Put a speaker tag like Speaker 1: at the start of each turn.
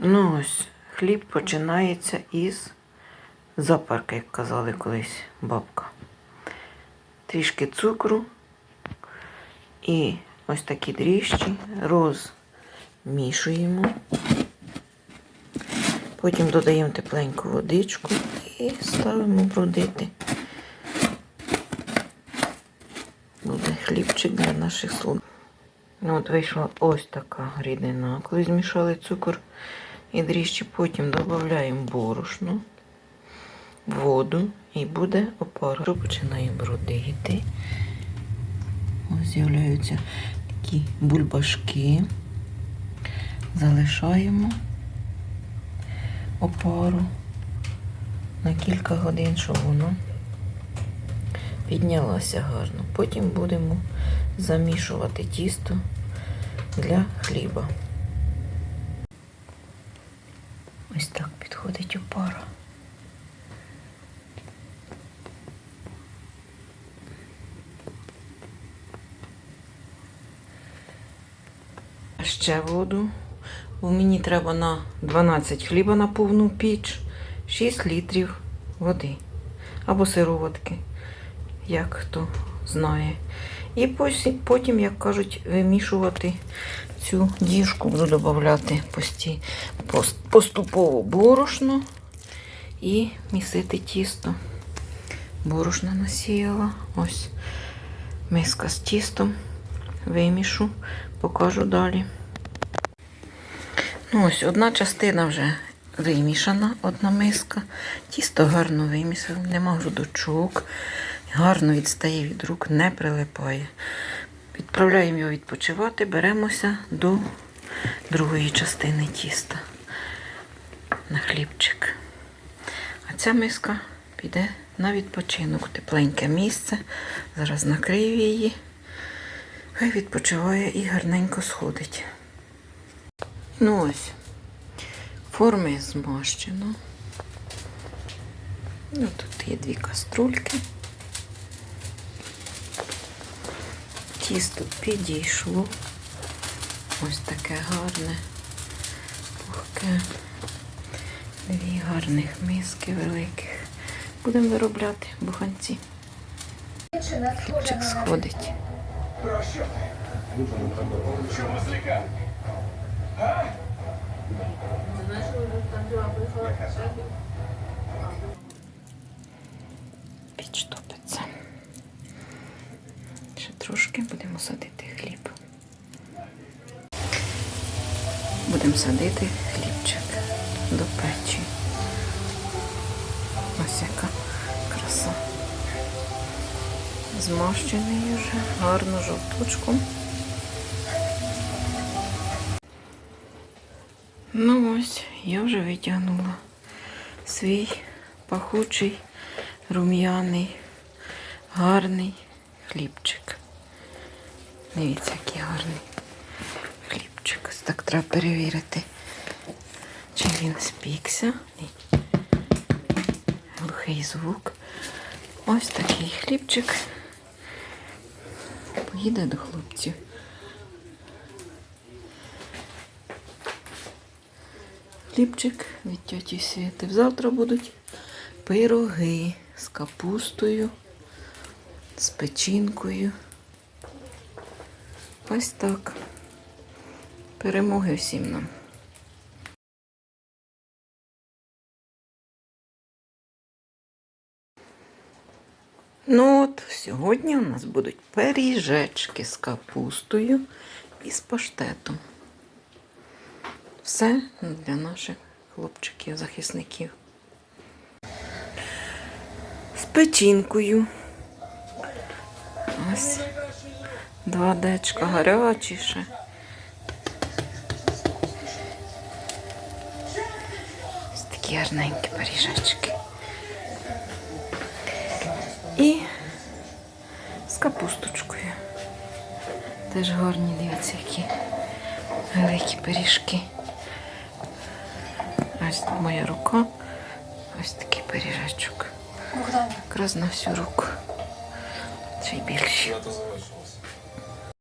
Speaker 1: Ну ось, хліб починається із запарки, як казали колись бабка. Трішки цукру і ось такі дріжджі розмішуємо. Потім додаємо тепленьку водичку і ставимо бродити. Буде хлібчик для наших слуг. Ну, от вийшла ось така рідина. Коли змішали цукор і дріжджі, потім додаємо борошно, воду і буде опара. Починаємо бродити. Ось з'являються такі бульбашки. Залишаємо опару на кілька годин, щоб воно піднялося гарно. Потім будемо замішувати тісто для хліба. Ось так підходить опара. Ще воду. Бо мені треба на 12 хліба на повну піч, 6 літрів води або сироватки, як хто знає. І потім, як кажуть, вимішувати цю діжку, буду додавати пості, поступово борошно і місити тісто. Борошно насіяла. Ось миска з тістом. Вимішу, покажу далі. Ну, ось одна частина вже вимішана, одна миска. Тісто гарно вимісило, нема грудочок, гарно відстає від рук, не прилипає. Відправляємо його відпочивати, беремося до другої частини тіста на хлібчик. А ця миска піде на відпочинок, тепленьке місце. Зараз накрию її. Хай відпочиває і гарненько сходить. Ну ось, форми змащено. Ну, тут є дві каструльки. Тісто підійшло. Ось таке гарне, пухке. Дві гарних миски великих. Будемо виробляти буханці. Хлібчик сходить. Піч топиться. Ще трошки будемо садити хліб. Будемо садити хлібчик до печі. Ось яка краса. Змащений вже гарно жовточком. Ну ось, я вже витягнула свій пахучий, рум'яний, гарний хлібчик. Дивіться, який гарний так треба перевірити, чи він спікся. Глухий звук. Ось такий хлібчик. Поїде до хлопців. Хлібчик від тьоті Світи. Завтра будуть пироги з капустою, з печінкою. Ось так. Перемоги всім нам. Ну от, сьогодні у нас будуть пиріжечки з капустою і з паштетом. Все для наших хлопчиків, захисників. З печінкою. Ось два дечка гарячіше. Ось такі гарненькі пиріжечки. І з капусточкою. Теж гарні, дивіться, які великі пиріжки. Ось моя рука. Ось такий пиріжечок. Якраз на всю руку. Ще й більші.